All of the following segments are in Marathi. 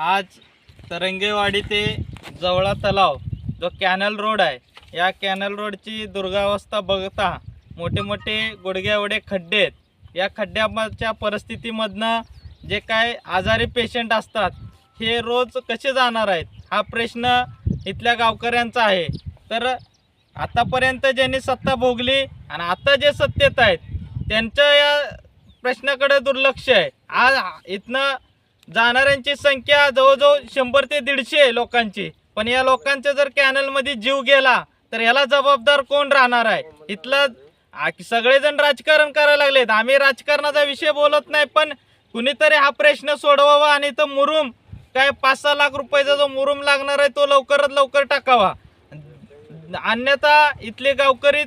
आज तरंगेवाडी ते जवळा तलाव जो कॅनल रोड आहे या कॅनल रोडची दुर्गावस्था बघता मोठे मोठे गुडघ्या एवढे खड्डे आहेत. या खड्ड्याच्या परिस्थितीमधनं जे काय आजारी पेशंट असतात हे रोज कसे जाणार आहेत हा प्रश्न इथल्या गावकऱ्यांचा आहे. तर आतापर्यंत ज्यांनी सत्ता भोगली आणि आता जे सत्तेत आहेत त्यांच्या या प्रश्नाकडे दुर्लक्ष आहे. आज इथनं जाणाऱ्यांची संख्या जवळजवळ शंभर ते दीडशे लोकांची. पण या लोकांचा जर कॅनलमध्ये जीव गेला तर याला जबाबदार कोण राहणार आहे? इथलं सगळेजण राजकारण करायला लागलेत. आम्ही राजकारणाचा विषय बोलत नाही पण कुणीतरी हा प्रश्न सोडवावा आणि तो मुरुम काय पाच सहा लाख रुपयाचा जो मुरुम लागणार आहे तो लवकरात लवकर टाकावा. अन्यथा इथले गावकरी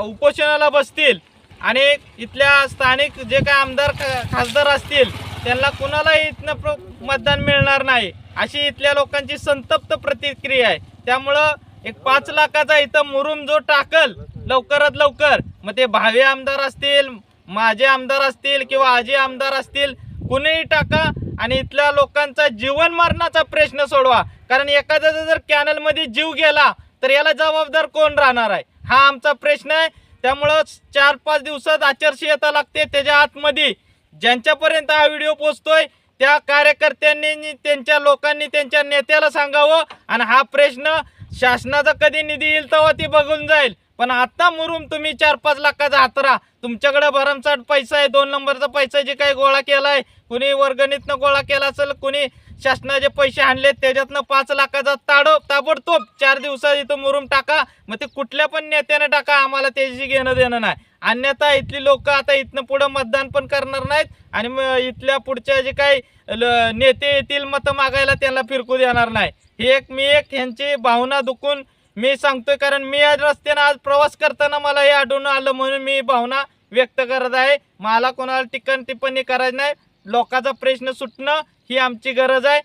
उपोषणाला बसतील आणि इथल्या स्थानिक जे काय आमदार खा- खासदार असतील त्यांना कुणालाही इथनं प्र मतदान मिळणार नाही. अशी इथल्या लोकांची संतप्त प्रतिक्रिया आहे. त्यामुळं एक पाच लाखाचा इथं मुरुम जो टाकल लवकरात लवकर मग ते भावी आमदार असतील माझे आमदार असतील किंवा आजी आमदार असतील कुणीही टाका आणि इथल्या लोकांचा जीवन मरणाचा प्रश्न सोडवा. कारण एखाद्याचा जर कॅनलमध्ये जीव गेला तर याला जबाबदार कोण राहणार आहे? हा आमचा प्रश्न आहे. त्यामुळं चार पाच दिवसात आचारसंहिता लागते त्याच्या आतमध्ये ज्यांच्यापर्यंत हा व्हिडिओ पोचतोय त्या कार्यकर्त्यांनी त्यांच्या लोकांनी त्यांच्या नेत्याला सांगावं आणि हा प्रश्न शासनाचा कधी निधी येईल तेव्हा ती बघून जाईल. पण आता मुरुम तुम्ही चार पाच लाखाचा हातरा तुमच्याकडे भरमसाठ पैसा आहे दोन नंबरचा पैसा जे काही गोळा केला आहे कुणी वर्गणीतनं गोळा केला असेल कुणी शासनाचे पैसे आणले त्याच्यातनं पाच लाखाचा ताडो ताबडतोब चार दिवसात इथं मुरुम टाका. मग ते कुठल्या पण नेत्याने टाका आम्हाला त्याची घेणं देणं नाही. अन्यथा इथली लोक आता इथनं पुढं मतदान पण करणार नाहीत आणि मग इथल्या पुढच्या जे काही ल- नेते येतील मतं मागायला त्यांना फिरकू देणार नाही. हे एक मी एक ह्यांची भावना दुखून मी सांगतोय कारण मी आज रस्त्यानं आज प्रवास करताना मला हे आढळून आलं म्हणून मी भावना व्यक्त करत आहे. मला कोणाला टिकन टिप्पणी करायची नाही. लोकांचा प्रश्न सुटणं ही आमची गरज आहे.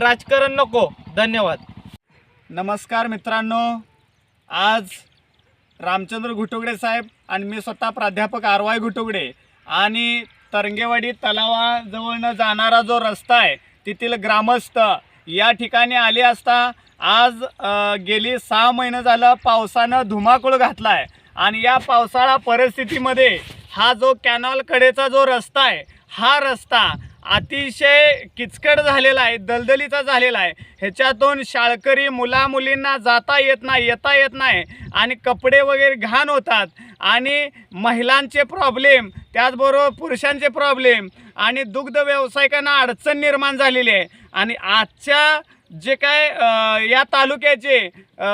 राजकारण नको. धन्यवाद. नमस्कार मित्रांनो. आज रामचंद्र घुटुगडे साहेब आणि मी स्वतः प्राध्यापक आर वाय घुटुगडे आणि तरंगेवाडी तलावाजवळनं जाणारा जो रस्ता आहे तेथील ग्रामस्थ या ठिकाणी आले असता आज गेली सहा महिने झालं पावसानं धुमाकूळ घातला आहे आणि या पावसाळा परिस्थितीमध्ये हा जो कॅनॉलकडेचा जो रस्ता आहे हा रस्ता अतिशय किचकट झालेला आहे दलदलीचा झालेला आहे. ह्याच्यातून शाळकरी मुलामुलींना जाता येत नाही येता येत नाही आणि कपडे वगैरे घाण होतात आणि महिलांचे प्रॉब्लेम त्याचबरोबर पुरुषांचे प्रॉब्लेम आणि दुग्ध व्यावसायिकांना अडचण निर्माण झालेली आहे. आणि आजच्या जे काय या तालुक्याचे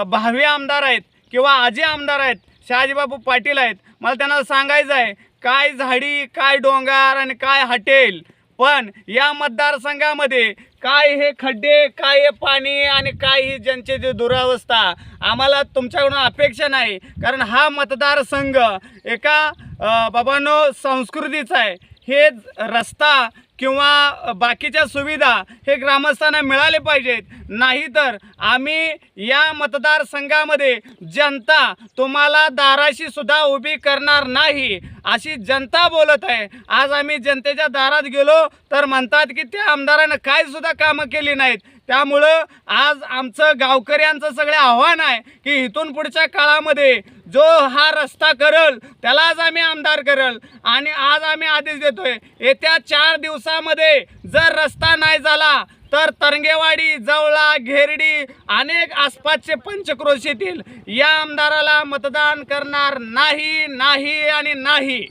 भावी आमदार आहेत किंवा आजी आमदार आहेत शहाजीबाबू पाटील आहेत. मला त्यांना सांगायचं आहे काय झाडी काय डोंगर आणि काय हटेल? पण या मतदारसंघामध्ये काय हे खड्डे काय हे पाणी आणि काय ही जनतेची दुरावस्था आम्हाला तुमच्याकडून अपेक्षा नाही. कारण हा मतदारसंघ एका बाबांनो संस्कृतीचा आहे. हे रस्ता किंवा बाकीच्या सुविधा हे ग्रामस्थांना मिळाले पाहिजेत. नाहीतर आम्ही या मतदारसंघामध्ये जनता तुम्हाला दाराशी सुद्धा उभी करणार नाही. अशी जनता बोलत आहे. आज आम्ही जनतेच्या दारात गेलो तर म्हणतात की त्या आमदारानं काय सुद्धा कामं केली नाहीत. त्यामुळं आज आमचं गावकऱ्यांचं सगळे आव्हान आहे की इथून पुढच्या काळामध्ये जो हा रस्ता करल आज आम्ही आमदार करल. आणि आज आम्ही आदेश देतोय येत्या चार दिवसामध्ये जर रस्ता नाही झाला तर तरंगेवाडी जवळा घेरडी अनेक आसपासचे पंचक्रोशीतील या आमदाराला मतदान करणार नाही नाही आणि नाही.